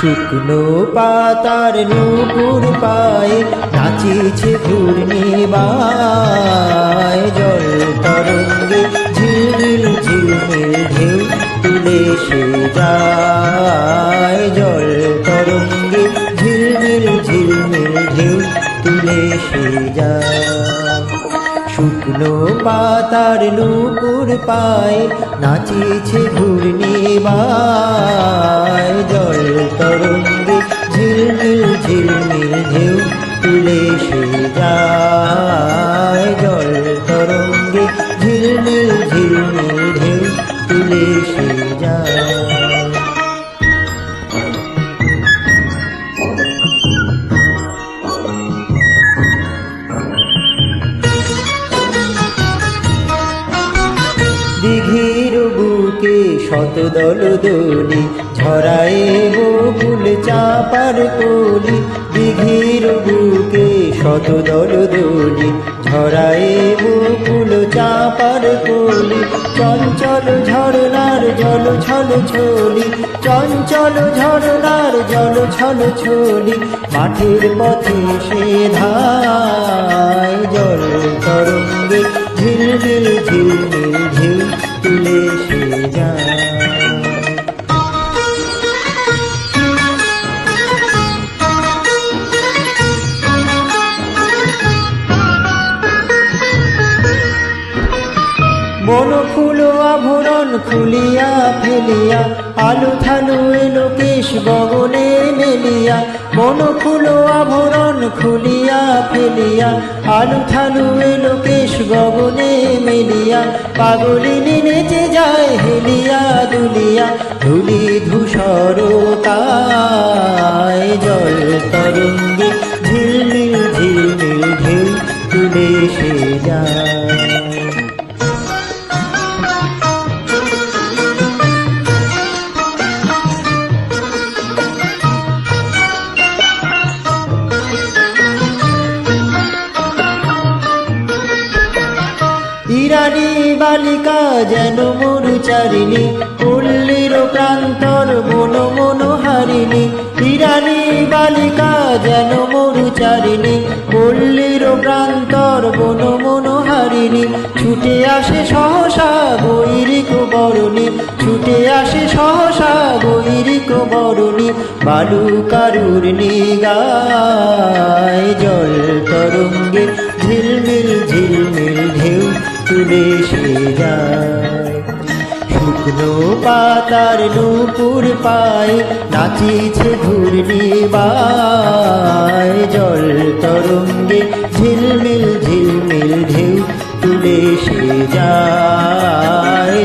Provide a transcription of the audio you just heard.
শুকনো পাতার নুপুর পায়ে নাচিছে ঘূর্ণিবায় জল তরঙ্গে ঝিলমিল ঝিলমিল ঢেউ তুলে সে যায়। জল তরঙ্গে ঝিলমিল ঝিলমিল ঢেউ তুলে সে যায়। শুকনো পাতার নুপুর পায় নাচিছে ঘূর্ণিবায় জল তরঙ্গে ঝিলমিল ঝিলমিল ঢেউ তুলে সে যায়। বুকে শত দল? ঝরায়ে বকুল চাপার কলি। দিঘির বুকে শত দল। ঝরায়ে বকুল চাপার কলি। চঞ্চল ঝরনার জল ছল ছলি। চঞ্চল ঝরনার জল ছল ছলি। মাঠের পথে সে ধায় জল তরঙ্গে ঝিলমিল ঝিলমিল ঝিল তুলে খুলিয়া ফেলিয়া, আলু থালু এলো কেশ গগনে মেলিয়া, মন ফুল আভরণ খুলিয়া ফেলিয়া, আলু থালু এলো কেশ গগনে মেলিয়া পাগলিনী নেচে যায় হেলিয়া দুলিয়া, ধুলি ধূসর কায় জল তরঙ্গে ঝিলমিল ঝিলমিল ঢেউ তুলে সে যেন মরুচারিণী পল্লীর প্রান্তর মন মনোহারিণী। ইরানি বালিকা যেন মরুচারিণী পল্লীর প্রান্তর বন মনোহারিণী। ছুটে আসে সহসা বৈরিক বরণী, ছুটে আসে সহসা বৈরিক বরণী। বালুকারুর নিগায় তুলে সে যায়। শুকনো পাতার নুপুর পায় নাচিছে ঘূর্ণিবায় জল তরঙ্গে ঝিলমিল ঝিলমিল ঢেউ তুলে সে যায়।